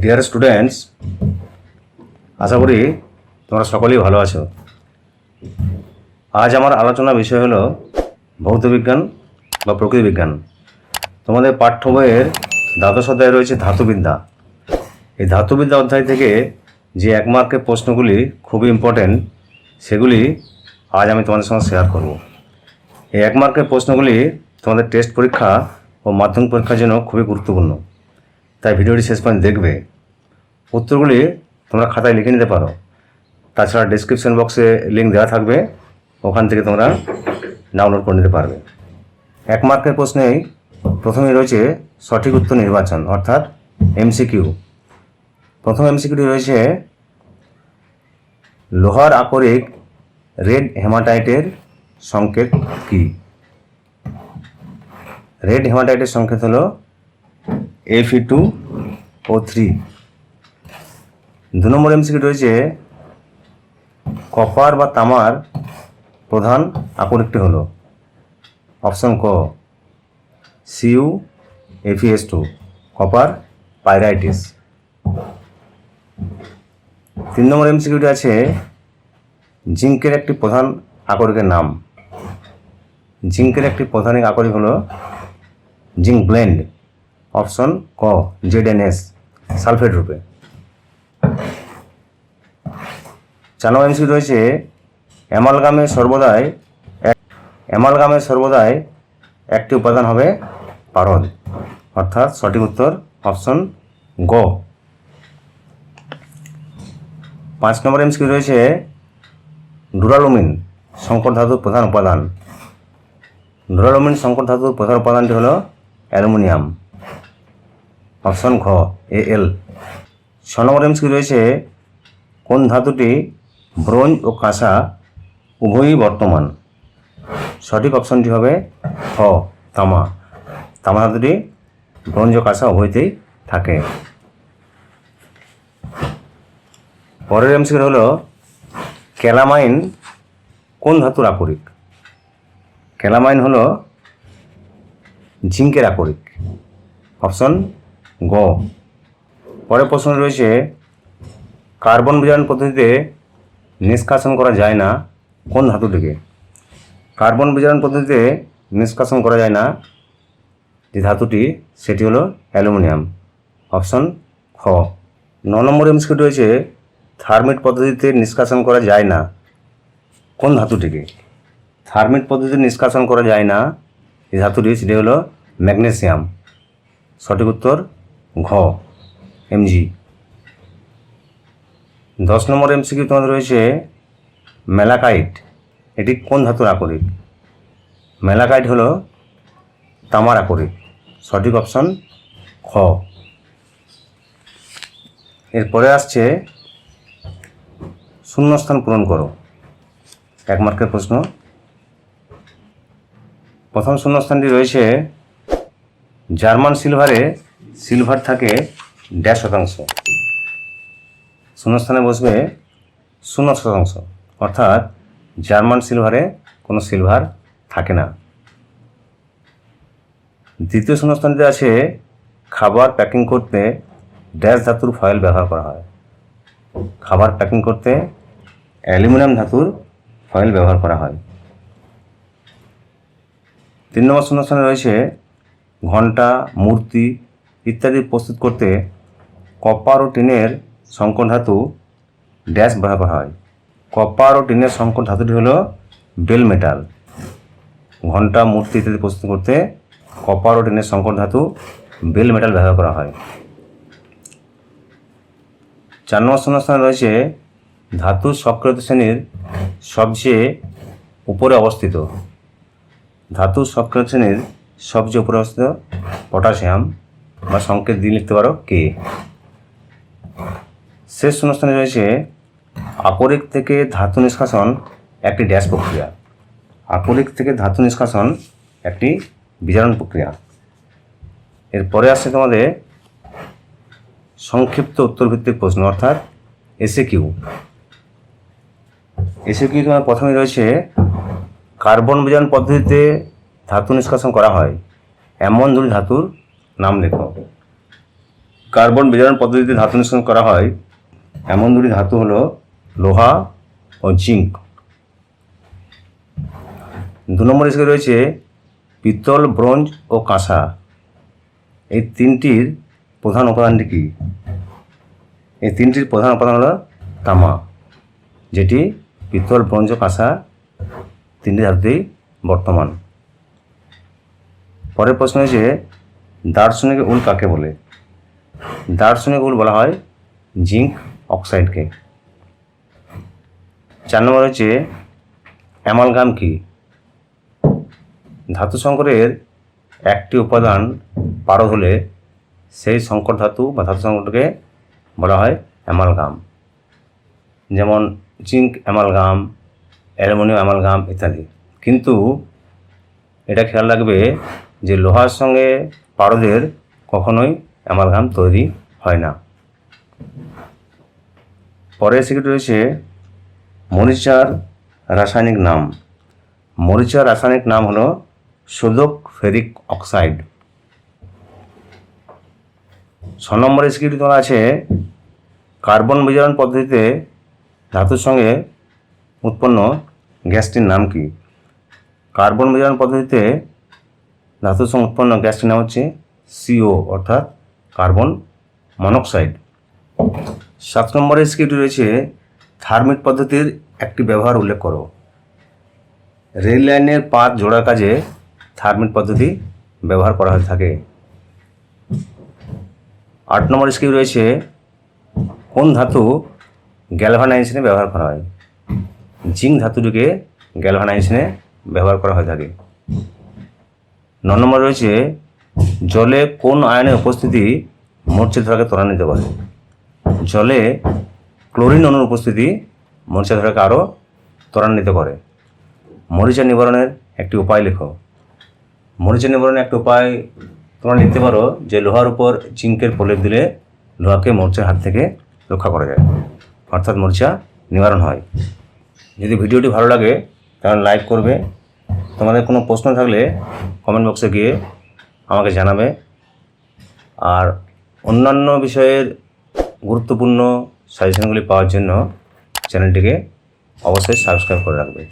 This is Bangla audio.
ডিয়ার স্টুডেন্টস আশা করি তোমরা সকলেই ভালো আছো। আজ আমার আলোচনা বিষয় হলো ভৌতবিজ্ঞান বা প্রকৃতিবিজ্ঞান তোমাদের পাঠ্য বইয়ের দ্বাদশ অধ্যায়ে রয়েছে ধাতুবিদ্যা। এই ধাতুবিদ্যা অধ্যায় থেকে যে এক মার্কের প্রশ্নগুলি খুবই ইম্পর্টেন্ট সেগুলি আজ আমি তোমাদের সঙ্গে শেয়ার করব। এই এক মার্কের প্রশ্নগুলি তোমাদের টেস্ট পরীক্ষা ও মাধ্যমিক পরীক্ষার জন্য খুবই গুরুত্বপূর্ণ। তাই ভিডিওটি শেষ পর্যন্ত দেখবে। উত্তরগুলি তোমরা খাতায় লিখে নিতে পারো। তাছাড়া ডিসক্রিপশন বক্সে লিঙ্ক দেওয়া থাকবে। ওখান থেকে তোমরা ডাউনলোড করে নিতে পারবে। এক মার্কের প্রশ্নেই প্রথমে রয়েছে সঠিক উত্তর নির্বাচন, অর্থাৎ এমসিকিউ প্রথম এমসিকিউটি রয়েছে লোহার আকরিক রেড হেমাটাইটের সংকেত কী? রেড হেমাটাইটের সংকেত হলো এফ টু ও থ্রি দু নম্বর এমসিকিউ রয়েছে কপার বা তামার প্রধান আকরিকটি হলো। অপশন ক সিউ এফিএস টু কপার, পাইরাইটিস। তিন নম্বর এমসিকিউটি আছে জিঙ্কের একটি প্রধান আকরিকের নাম। জিঙ্কের একটি প্রধান আকরিক হল জিঙ্ক ব্লেন্ড। অপশন ক, জেডএনএস, সালফেট রূপে। চার নম্বর এমসি রয়েছে, অ্যামালগামে সর্বদাই অ্যামালগামে সর্বদাই একটি উপাদান হবে পারদ। অর্থাৎ সঠিক উত্তর অপশন গ। পাঁচ নম্বর এমসি রয়েছে, ডুরালুমিন সংকর ধাতুর প্রধান উপাদান। ডুরালুমিন সংকর ধাতুর প্রধান উপাদানটি হলো অ্যালুমিনিয়াম। অপশন ঘ, এ, এল। ছ নম্বর এমসি রয়েছে, কোন ধাতুটি ব্রোঞ্জ ও কাঁসা উভয়ই বর্তমান? সঠিক অপশনটি হবে খ তামা। তামা ধাতুটি ব্রোঞ্জ ও কাঁসা উভয়তেই থাকে। পরের এমসি হলো, ক্যালামাইন কোন ধাতুর আকরিক? ক্যালামাইন হলো, জিঙ্কের আকরিক। অপশন গ। পরের প্রশ্ন রয়েছে, কার্বন বিজারণ পদ্ধতিতে নিষ্কাশন করা যায় না কোন ধাতুটিকে কার্বন বিজারণ পদ্ধতিতে নিষ্কাশন করা যায় না যে ধাতুটি, সেটি হলো অ্যালুমিনিয়াম। অপশন খ। ন নম্বর এমসিকিউ রয়েছে, থার্মিট পদ্ধতিতে নিষ্কাশন করা যায় না কোন ধাতুটিকে থার্মিট পদ্ধতিতে নিষ্কাশন করা যায় না এই ধাতুটি, সেটি হলো ম্যাগনেসিয়াম। সঠিক উত্তর ঘ এমজি দশ নম্বর এমসিকিউ তোমাদের রয়েছে মেলাকাইট। এটি কোন ধাতুর আকরিক? মেলাকাইট হলো তামার আকরিক। সঠিক অপশন খ। এরপরে আসছে শূন্যস্থান পূরণ করো। এক মার্কের প্রশ্ন। প্রথম শূন্যস্থানটি রয়েছে জার্মান সিলভারে সিলভার থাকে ড্যাশ শতাংশ। শূন্যস্থানে বসবে শূন্য শতাংশ। অর্থাৎ জার্মান সিলভারে কোনো সিলভার থাকে না। দ্বিতীয় শূন্যস্থানটিতে আছে খাবার প্যাকিং করতে ড্যাশ ধাতুর ফয়েল ব্যবহার করা হয়। খাবার প্যাকিং করতে অ্যালুমিনিয়াম ধাতুর ফয়েল ব্যবহার করা হয়। তিন নম্বর শূন্যস্থানে রয়েছে ঘণ্টা, মূর্তি ইত্যাদি প্রস্তুত করতে কপার ও টিনের সংকর ধাতু ড্যাশ ব্যবহার করা হয়। কপার ও টিনের সংকর ধাতুটি হলো বেল মেটাল। ঘণ্টা মূর্তি ইত্যাদি প্রস্তুত করতে কপার ও টিনের সংকর ধাতু বেল মেটাল ব্যবহার করা হয়। চার নম্বর শূন্যস্থানে রয়েছে ধাতু সক্রিয় শ্রেণির সবচেয়ে উপরে অবস্থিত। ধাতু সক্রিয় শ্রেণির সবচেয়ে উপরে অবস্থিত পটাশিয়াম। বা সংকেত দিয়ে লিখতে পারো কে। শেষ শূন্যস্থানে রয়েছে আকরিক থেকে ধাতু নিষ্কাশন একটি ড্যাশ প্রক্রিয়া। আকরিক থেকে ধাতু নিষ্কাশন একটি বিজারণ প্রক্রিয়া। এরপরে আসছে তোমাদের সংক্ষিপ্ত উত্তরভিত্তিক প্রশ্ন, অর্থাৎ এসে কিউ এসে কিউ তোমার প্রথমে রয়েছে, কার্বন বিজারণ পদ্ধতিতে ধাতু নিষ্কাশন করা হয়। এমন দুটি ধাতুর নাম লেখো। কার্বন বিজারণ পদ্ধতিতে ধাতু নিষ্কাশন করা হয়। এমন দুটি ধাতু হলো লোহা ও জিঙ্ক। দু নম্বর স্কেলে রয়েছে পিতল, ব্রোঞ্জ ও কাঁসা। এই তিনটির প্রধান উপাদানটি কী? এই তিনটির প্রধান উপাদান হলো তামা, যেটি পিতল, ব্রোঞ্জ ও কাঁসা তিনটি ধাতুতেই বর্তমান। পরের প্রশ্ন হয়েছে দার্শনিক উল কাকে বলে? দার্শনিক উল বলা হয় জিঙ্ক অক্সাইডকে। চার নম্বর হচ্ছে অ্যামালগাম কি? ধাতু সংকরের একটি উপাদান পারদ হলে সেই সংকর ধাতু বা ধাতু সংকটকে বলা হয় অ্যামালগাম। যেমন জিঙ্ক অ্যামালগাম, অ্যালুমিনিয়াম অ্যামালগাম ইত্যাদি। কিন্তু এটা খেয়াল রাখবে যে লোহার সঙ্গে পারদের কখনোই অ্যামালগাম তৈরি হয় না। পরের সিক্রেট রয়েছে মরিচার রাসায়নিক নাম। মরিচার রাসায়নিক নাম হলো সোদক ফেরিক অক্সাইড। ছ নম্বরে স্ক্রিপ্ট তোমার আছে কার্বন বিজারণ পদ্ধতিতে ধাতুর সঙ্গে উৎপন্ন গ্যাসটির নাম কি? কার্বন বিজারণ পদ্ধতিতে সঙ্গে উৎপন্ন গ্যাসটির নাম হচ্ছে সিও অর্থাৎ কার্বন মনোক্সাইড। সাত নম্বরের স্ক্রিপ্ট রয়েছে, থার্মিট পদ্ধতির একটি ব্যবহার উল্লেখ করো। রেল লাইনের পাত জোড়ার কাজে থার্মিট পদ্ধতি ব্যবহার করা হয়ে থাকে। আট নম্বর স্কিম রয়েছে, কোন ধাতু গ্যালভানাইজেশনে ব্যবহার করা হয়? জিঙ্ক ধাতুটিকে গ্যালভানাইজেশনে ব্যবহার করা হয়ে থাকে। ন নম্বর রয়েছে, জলে কোন আয়নের উপস্থিতি মূর্ছা ধারাকে ত্বরান্বিত করে? জলে ক্লোরিন অণুর উপস্থিতি মরিচা ধারাকে আরও ত্বরান্বিত করে। মরিচা নিবারণের একটি উপায় লেখো। মরিচা নিবারণের একটা উপায় তোমরা লিখতে পারো যে, লোহার উপর জিঙ্কের প্রলেপ দিলে লোহাকে মরিচার হাত থেকে রক্ষা করা যায়। অর্থাৎ মরিচা নিবারণ হয়। যদি ভিডিওটি ভালো লাগে, তাহলে লাইক করবে তোমাদের কোনো প্রশ্ন থাকলে কমেন্ট বক্সে গিয়ে আমাকে জানাবে। আর অন্যান্য বিষয়ের গুরুত্বপূর্ণ সাজেশনগুলি পাওয়ার জন্য চ্যানেলটিকে অবশ্যই সাবস্ক্রাইব করে রাখবে।